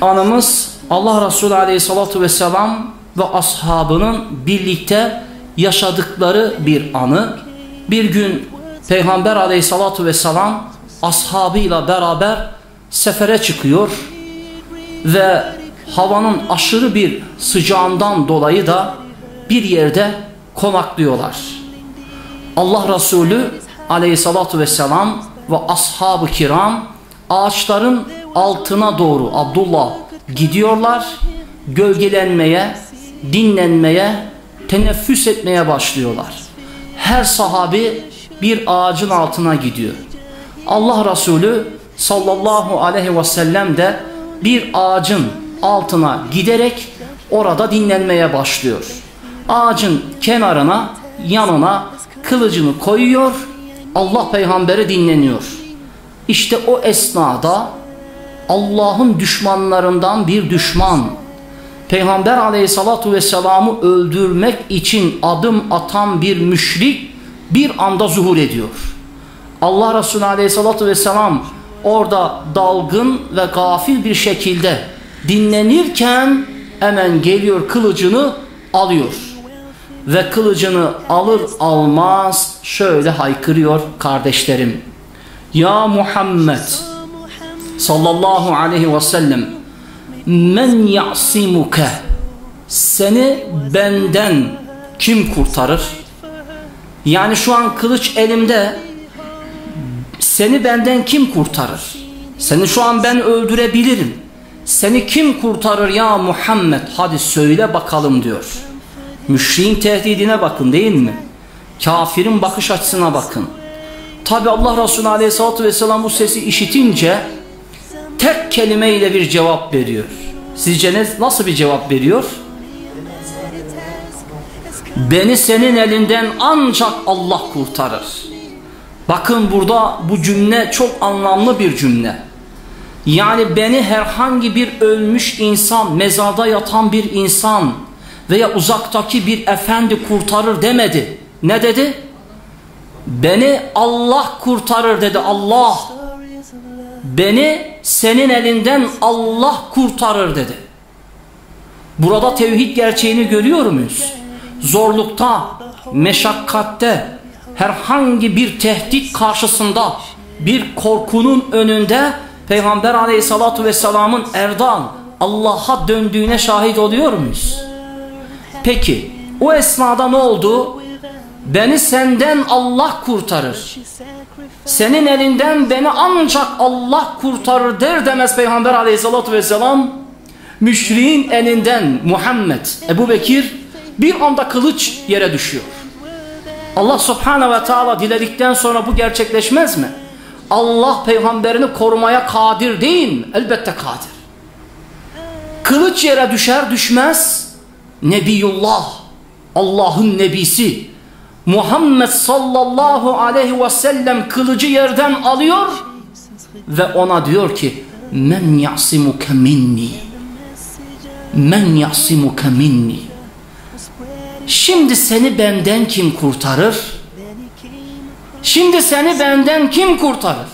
anımız Allah Resulü Aleyhisselatü Vesselam ve ashabının birlikte yaşadıkları bir anı. Bir gün Peygamber Aleyhisselatü Vesselam ashabıyla beraber sefere çıkıyor ve havanın aşırı bir sıcağından dolayı da bir yerde konaklıyorlar. Allah Resulü aleyhissalatü vesselam ve ashab-ı kiram ağaçların altına doğru Abdullah gidiyorlar. Gölgelenmeye, dinlenmeye, teneffüs etmeye başlıyorlar. Her sahabi bir ağacın altına gidiyor. Allah Resulü sallallahu aleyhi ve sellem de bir ağacın altına giderek orada dinlenmeye başlıyor. Ağacın kenarına, yanına kılıcını koyuyor. Allah peygamberi dinleniyor. İşte o esnada Allah'ın düşmanlarından bir düşman Peygamber aleyhissalatu vesselam'ı öldürmek için adım atan bir müşrik bir anda zuhur ediyor. Allah Resulü aleyhissalatu vesselam orada dalgın ve gafil bir şekilde dinlenirken hemen geliyor kılıcını alıyor. Ve kılıcını alır almaz şöyle haykırıyor kardeşlerim. Ya Muhammed sallallahu aleyhi ve sellem men ya'simuke seni benden kim kurtarır? Yani şu an kılıç elimde seni benden kim kurtarır? Seni şu an ben öldürebilirim. Seni kim kurtarır ya Muhammed? Hadi söyle bakalım diyor. Müşriğin tehdidine bakın değil mi? Kafirin bakış açısına bakın. Tabi Allah Resulü Aleyhisselatü Vesselam bu sesi işitince tek kelimeyle bir cevap veriyor. Sizce nasıl bir cevap veriyor? Beni senin elinden ancak Allah kurtarır. Bakın burada bu cümle çok anlamlı bir cümle. Yani beni herhangi bir ölmüş insan, mezarda yatan bir insan veya uzaktaki bir efendi kurtarır demedi. Ne dedi? Beni Allah kurtarır dedi Allah. Beni senin elinden Allah kurtarır dedi. Burada tevhid gerçeğini görüyor muyuz? Zorlukta, meşakkatte, herhangi bir tehdit karşısında, bir korkunun önünde Peygamber aleyhissalatu vesselamın erdan Allah'a döndüğüne şahit oluyor muyuz? Peki o esnada ne oldu? Beni senden Allah kurtarır. Senin elinden beni ancak Allah kurtarır der demez Peygamber aleyhissalatu vesselam müşriğin elinden Muhammed, Ebu Bekir bir anda kılıç yere düşüyor. Allah subhanahu ve teala diledikten sonra bu gerçekleşmez mi? Allah peygamberini korumaya kadir değil mi? Elbette kadir. Kılıç yere düşer düşmez Nebiyullah Allah'ın nebisi Muhammed sallallahu aleyhi ve sellem kılıcı yerden alıyor ve ona diyor ki men yasimuke minni. Men yasimuke minni. Şimdi seni benden kim kurtarır? Şimdi seni benden kim kurtarır?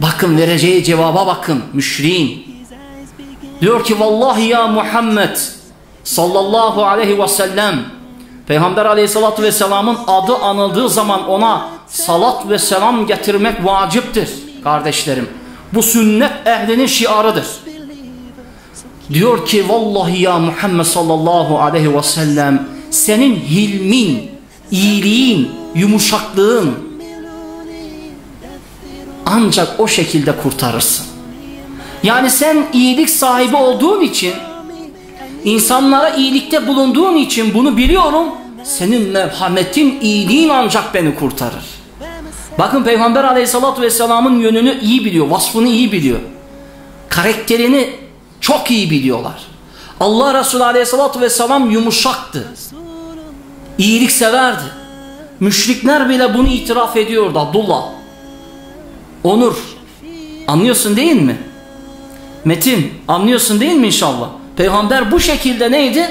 Bakın vereceği cevaba bakın müşriğin. Diyor ki vallahi ya Muhammed sallallahu aleyhi ve sellem Peygamber aleyhissalatü vesselamın adı anıldığı zaman ona salat ve selam getirmek vaciptir kardeşlerim. Bu sünnet ehlinin şiarıdır. Diyor ki vallahi ya Muhammed sallallahu aleyhi ve sellem senin hilmin, iyiliğin, yumuşaklığın ancak o şekilde kurtarırsın. Yani sen iyilik sahibi olduğun için insanlara iyilikte bulunduğun için bunu biliyorum. Senin merhametin, iyiliğin ancak beni kurtarır. Bakın Peygamber aleyhissalatü vesselamın yönünü iyi biliyor, vasfını iyi biliyor. Karakterini çok iyi biliyorlar. Allah Resulü aleyhissalatü vesselam yumuşaktı. İyilik severdi. Müşrikler bile bunu itiraf ediyordu Abdullah. Onur. Anlıyorsun değil mi? Metin anlıyorsun değil mi inşallah? Peygamber bu şekilde neydi?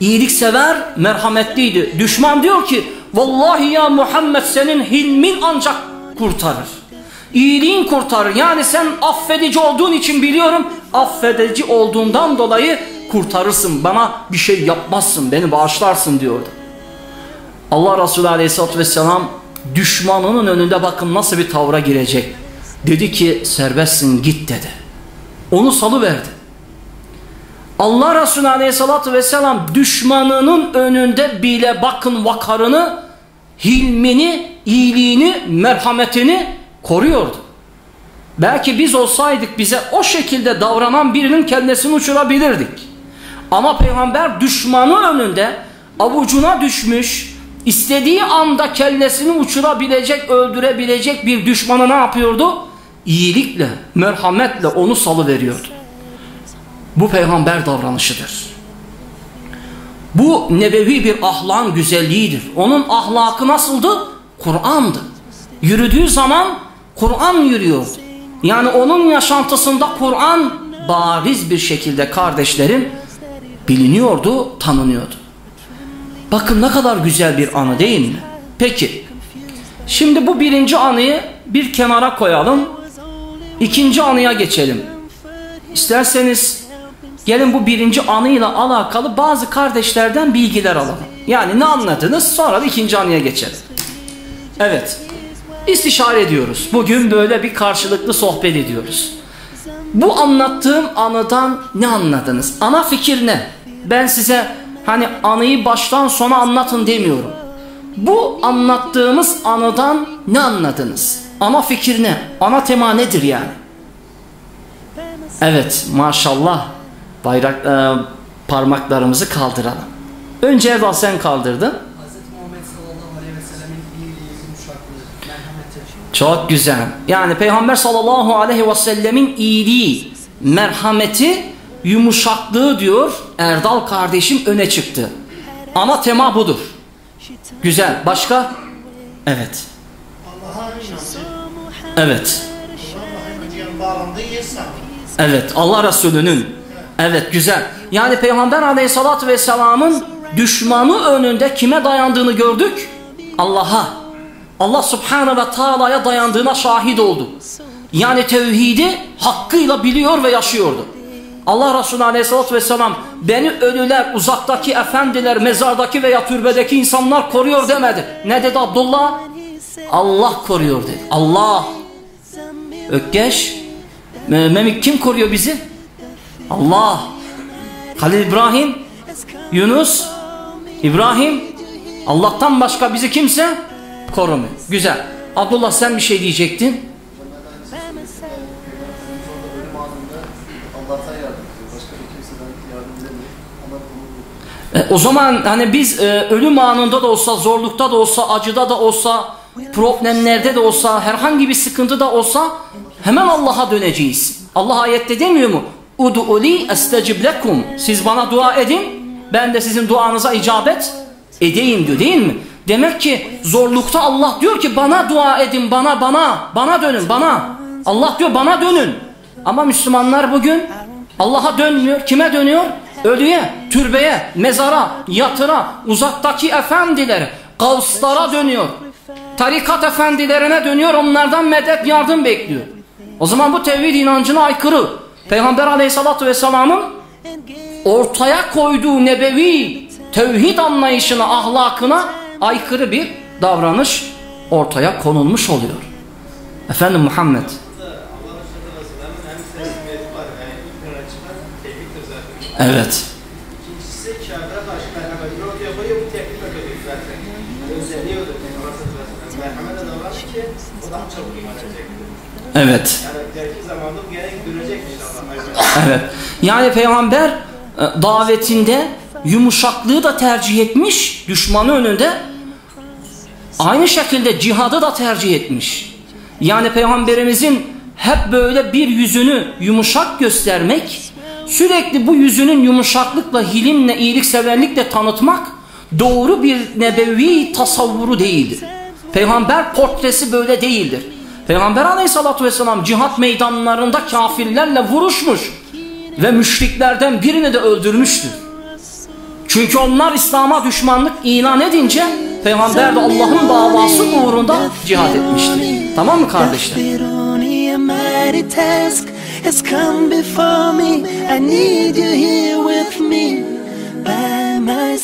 İyiliksever, merhametliydi. Düşman diyor ki, vallahi ya Muhammed senin hilmin ancak kurtarır. İyiliğin kurtarır. Yani sen affedici olduğun için biliyorum affedici olduğundan dolayı kurtarırsın. Bana bir şey yapmazsın, beni bağışlarsın diyordu. Allah Resulü Aleyhisselatü Vesselam düşmanının önünde bakın nasıl bir tavra girecek. Dedi ki serbestsin git dedi. Onu salıverdi. Allah Resulü Aleyhisselatü Vesselam düşmanının önünde bile bakın vakarını, hilmini, iyiliğini, merhametini koruyordu. Belki biz olsaydık bize o şekilde davranan birinin kendisini uçurabilirdik. Ama peygamber düşmanı önünde avucuna düşmüş, istediği anda kellesini uçurabilecek, öldürebilecek bir düşmanı ne yapıyordu? İyilikle, merhametle onu salıveriyordu. Bu peygamber davranışıdır. Bu nebevi bir ahlan güzelliğidir. Onun ahlakı nasıldı? Kur'an'dı. Yürüdüğü zaman Kur'an yürüyordu. Yani onun yaşantısında Kur'an bariz bir şekilde kardeşlerin biliniyordu, tanınıyordu. Bakın ne kadar güzel bir anı değil mi? Peki, şimdi bu birinci anıyı bir kenara koyalım. İkinci anıya geçelim. İsterseniz gelin bu birinci anıyla alakalı bazı kardeşlerden bilgiler alalım. Yani ne anladınız sonra da ikinci anıya geçelim. Evet, istişare ediyoruz. Bugün böyle bir karşılıklı sohbet ediyoruz. Bu anlattığım anıdan ne anladınız? Ana fikir ne? Ben size hani anıyı baştan sona anlatın demiyorum. Bu anlattığımız anıdan ne anladınız? Ana fikir ne? Ana tema nedir yani? Evet maşallah bayrak e, parmaklarımızı kaldıralım. Önce Erdal sen kaldırdın. Çok güzel. Yani Peygamber sallallahu aleyhi ve sellemin iyiliği, merhameti, yumuşaklığı diyor Erdal kardeşim öne çıktı. Ana tema budur. Güzel. Başka? Evet. Evet. Evet. Allah Resulü'nün. Evet güzel. Yani Peygamber aleyhissalatü vesselamın düşmanı önünde kime dayandığını gördük? Allah'a. Allah subhanahu ve taala'ya dayandığına şahit oldu. Yani tevhidi hakkıyla biliyor ve yaşıyordu. Allah Resulü aleyhissalatü vesselam beni ölüler, uzaktaki efendiler, mezardaki veya türbedeki insanlar koruyor demedi. Ne dedi Abdullah? Allah koruyor dedi. Allah. Ökkeş. Memik kim koruyor bizi? Allah. Halil İbrahim. Yunus. İbrahim. Allah'tan başka bizi kimse korumuyor. Güzel. Abdullah sen bir şey diyecektin. E, o zaman hani biz e, ölüm anında da olsa, zorlukta da olsa, acıda da olsa, problemlerde de olsa, herhangi bir sıkıntı da olsa hemen Allah'a döneceğiz. Allah ayette demiyor mu? Udu'uli estecib lekum. Siz bana dua edin, ben de sizin duanıza icabet edeyim diyor değil mi? Demek ki zorlukta Allah diyor ki bana dua edin, bana, bana, bana dönün, bana. Allah diyor bana dönün. Ama Müslümanlar bugün Allah'a dönmüyor. Kime dönüyor? Ölüye, türbeye, mezara, yatıra, uzaktaki efendilere, kavslara dönüyor. Tarikat efendilerine dönüyor, onlardan medet yardım bekliyor. O zaman bu tevhid inancına aykırı. Peygamber aleyhissalatü vesselamın ortaya koyduğu nebevi tevhid anlayışına, ahlakına aykırı bir davranış ortaya konulmuş oluyor. Efendim Muhammed. Evet. Evet. Evet. Yani peygamber e, davetinde yumuşaklığı da tercih etmiş düşmanı önünde aynı şekilde cihadı da tercih etmiş. Yani peygamberimizin hep böyle bir yüzünü yumuşak göstermek sürekli bu yüzünün yumuşaklıkla, hilimle, iyilikseverlikle tanıtmak doğru bir nebevi tasavvuru değildir. Peygamber portresi böyle değildir. Peygamber aleyhissalatü vesselam cihat meydanlarında kafirlerle vuruşmuş ve müşriklerden birini de öldürmüştür. Çünkü onlar İslam'a düşmanlık ilan edince Peygamber de Allah'ın davası uğrunda cihad etmiştir. Tamam mı kardeşler? by my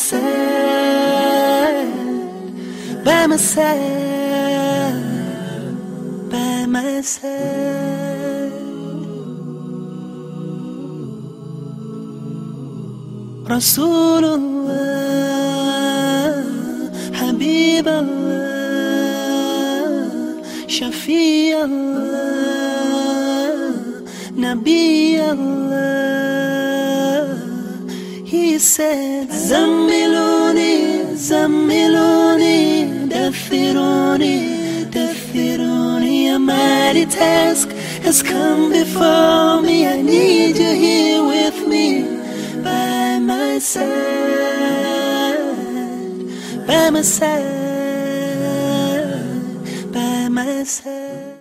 by my by my side. Rasulullah, Habiballah, Shafi Allah, Nabi Allah. He said, Zammiluni, task has come before me. I need you here with me, by my side, by my side, by my side.